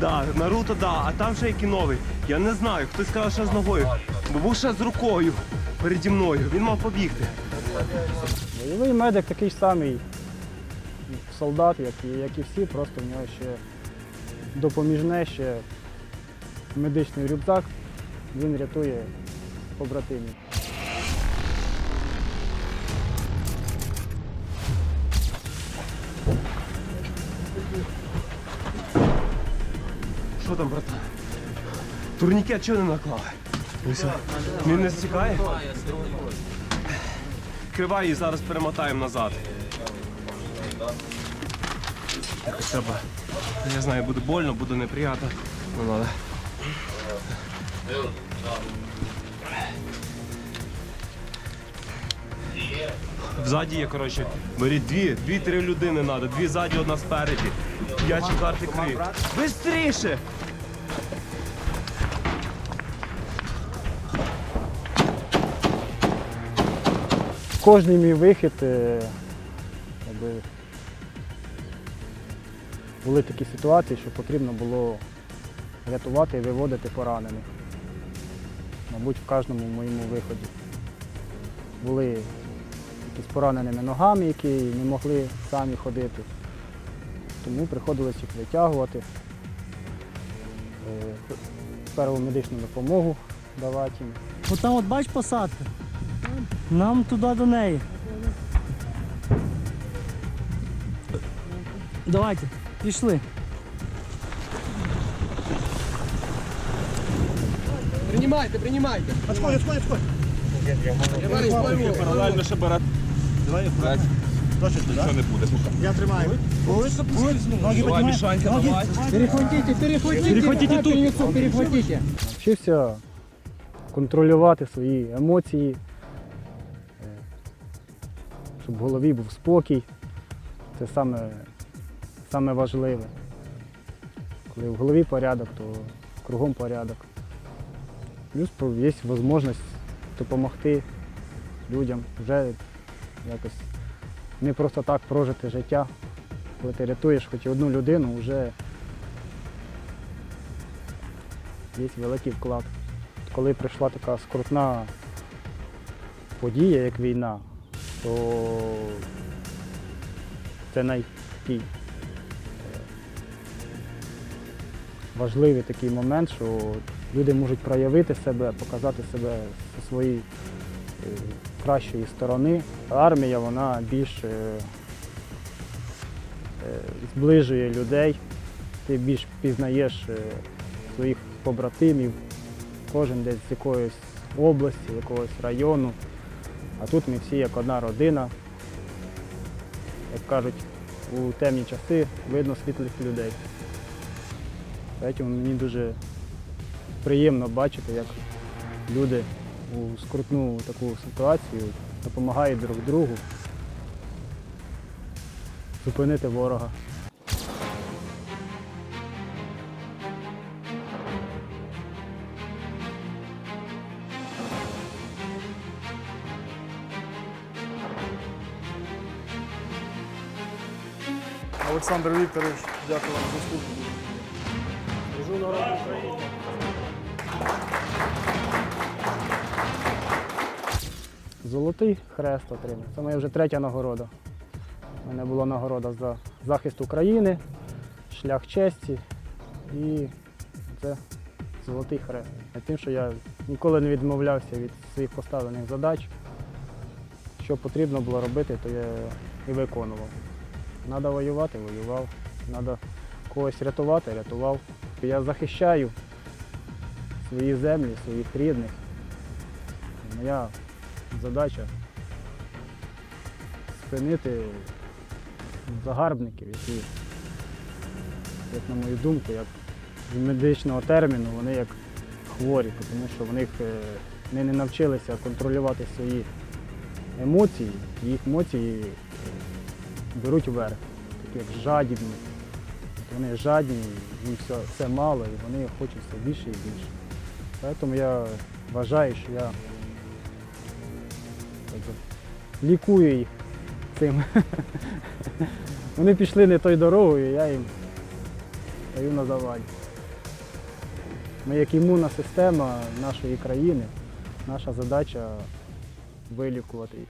Да, Наруто, да, а там ще який новий. Я не знаю, хтось сказав, що з ногою. Бо був ще з рукою переді мною. Він мав побігти. Ну, Бойовий медик такий самий солдат, як і, як і всі, просто в нього ще допоміжне, ще медичний рюкзак. Він рятує побратимів. Там, братан? Турнікет чого не наклав? Ось, Він не стікає? Кривай і зараз перемотаємо назад. Треба. Я знаю, буде больно, буде неприємно. Ну надо. Взаді є, коротше, беріть дві, дві-три людини треба, дві ззаді, одна спереді. Я чекати крив. Бистріше! Кожний мій вихід, е, якби, були такі ситуації, що потрібно було рятувати і виводити поранених. Мабуть, в кожному моєму виході. Були якісь пораненими ногами, які не могли самі ходити. Тому приходилось їх витягувати, е, перву медичну допомогу давати їм. Отам от бач посадка. Нам туди до неї. Давайте, пішли. Принимайте, принимайте. Отходь, отходь, отходь. Товарищ бойовий. Паралельно ще бере. Давай, не буде. Я тримаю. Ноги Давай. Мішанька, давай. Перехватите, перехватите. Перехватите тут. Перехватите. Вчився контролювати свої емоції, щоб в голові був спокій. Це саме, саме важливе. Коли в голові порядок, то кругом порядок. Плюс є можливість допомогти людям вже якось не просто так прожити життя. Коли ти рятуєш хоч одну людину, вже є великий вклад. Коли прийшла така скрутна подія, як війна, то це найтакий е, важливий такий момент, що люди можуть проявити себе, показати себе зі своєї е, кращої сторони. Армія вона більш е, зближує людей, ти більш пізнаєш своїх побратимів, кожен десь з якоїсь області, якогось району. А тут ми всі як одна родина. Як кажуть, у темні часи видно світлих людей. Тому мені дуже приємно бачити, як люди у скрутну таку ситуацію допомагають друг другу зупинити ворога. Олександр Вікторович, дякую вам за службу. Служу народу України. Золотий хрест отримав. Це моя вже третя нагорода. У мене була нагорода за захист України, шлях честі і це золотий хрест. Тим, що я ніколи не відмовлявся від своїх поставлених задач. Що потрібно було робити, то я і виконував. Треба воювати, воював. Треба когось рятувати, рятував. Я захищаю свої землі, своїх рідних. Моя задача спинити загарбників, які, як на мою думку, як з медичного терміну, вони як хворі, тому що в них е, вони не навчилися контролювати свої емоції, їх емоції беруть вверх, такі як жадібні. Вони жадні, їм все, все мало і вони хочуть все більше і більше. Тому я вважаю, що я якби, лікую їх цим Вони пішли не тою дорогою, я їм стою на заваді. Ми як імунна система нашої країни, наша задача вилікувати їх.